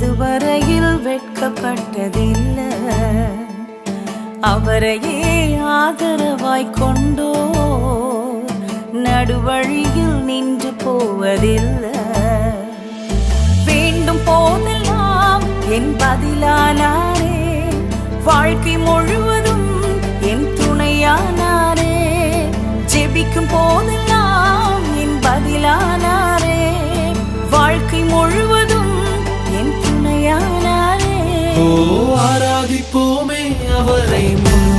இதுவரையில் வெட்கப்பட்டதில்லை. அவரையே ஆதரவாய் கொண்டோ நடுவழியில் நின்று போவதில்லை. வேண்டும் போதெல்லாம் என் பதிலானா ஓ ஆராதிப்போமே அவரை முன்.